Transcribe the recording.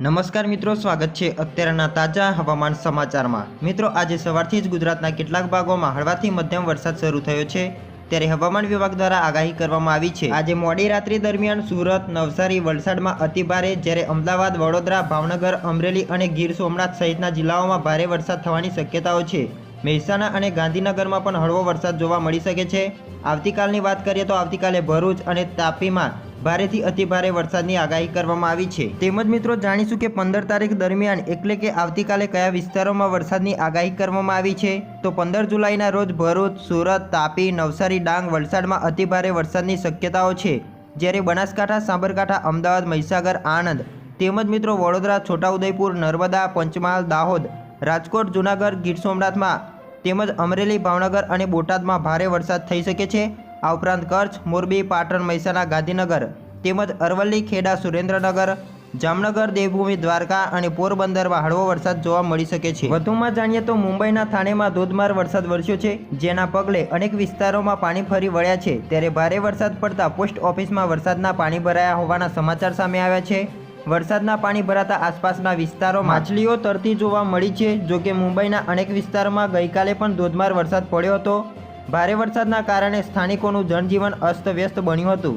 નમસ્કાર મિત્રો, સ્વાગત છે અત્યારના તાજા હવામાન સમાચારમાં. મિત્રો, આજે સવારથી જ ગુજરાતના કેટલાક ભાગોમાં હળવાથી મધ્યમ વરસાદ શરૂ થયો છે. ત્યારે હવામાન વિભાગ દ્વારા આગાહી કરવામાં આવી છે. આજે મોડી રાત્રિ દરમિયાન સુરત, નવસારી, વલસાડમાં અતિભારે, જ્યારે અમદાવાદ, વડોદરા, ભાવનગર, અમરેલી અને ગીર સોમનાથ સહિતના જિલ્લાઓમાં ભારે વરસાદ થવાની શક્યતાઓ છે. મહેસાણા અને ગાંધીનગરમાં પણ હળવો વરસાદ જોવા મળી શકે છે. આવતીકાલની વાત કરીએ તો આવતીકાલે ભરૂચ અને તાપીમાં ભારેથી અતિભારે વરસાદની આગાહી કરવામાં આવી છે. તેમજ મિત્રો, જાણીશું કે પંદર તારીખ દરમિયાન એટલે કે આવતીકાલે કયા વિસ્તારોમાં વરસાદની આગાહી કરવામાં આવી છે? તો પંદર જુલાઈના રોજ ભરૂચ, સુરત, તાપી, નવસારી, ડાંગ વલસાડમાં અતિભારે વરસાદની શક્યતાઓ છે. જ્યારે બનાસકાંઠા, સાબરકાંઠા, અમદાવાદ, મહીસાગર, આણંદ તેમજ મિત્રો, વડોદરા, છોટાઉદેપુર, નર્મદા, પંચમહાલ, દાહોદ, રાજકોટ, જૂનાગઢ, ગીર સોમનાથમાં તેમજ અમરેલી, ભાવનગર અને બોટાદમાં ભારે વરસાદ થઈ શકે છે. આ ઉપરાંત કચ્છ, મોરબી, પાટણ, મહેસાણા, ગાંધીનગર તેમજ અરવલ્લી, ખેડા, સુરેન્દ્રનગર, જામનગર, દેવભૂમિ, દ્વારકા અને પોરબંદરમાં હળવો વરસાદ જોવા મળી શકે છે. વધુમાં જાણીએ તો મુંબઈના થાણેમાં ધોધમાર વરસાદ વરસ્યો છે, જેના પગલે અનેક વિસ્તારોમાં પાણી ફરી વળ્યા છે. ત્યારે ભારે વરસાદ પડતા પોસ્ટ ઓફિસમાં વરસાદના પાણી ભરાયા હોવાના સમાચાર સામે આવ્યા છે. વરસાદના પાણી ભરાતા આસપાસના વિસ્તારોમાં માછલીઓ તરતી જોવા મળી છે, જોકે મુંબઈના અનેક વિસ્તારોમાં ગઈકાલે પણ ધોધમાર વરસાદ પડ્યો હતો. ભારે વરસાદના કારણે સ્થાનિકોનું જનજીવન અસ્તવ્યસ્ત બન્યું હતું.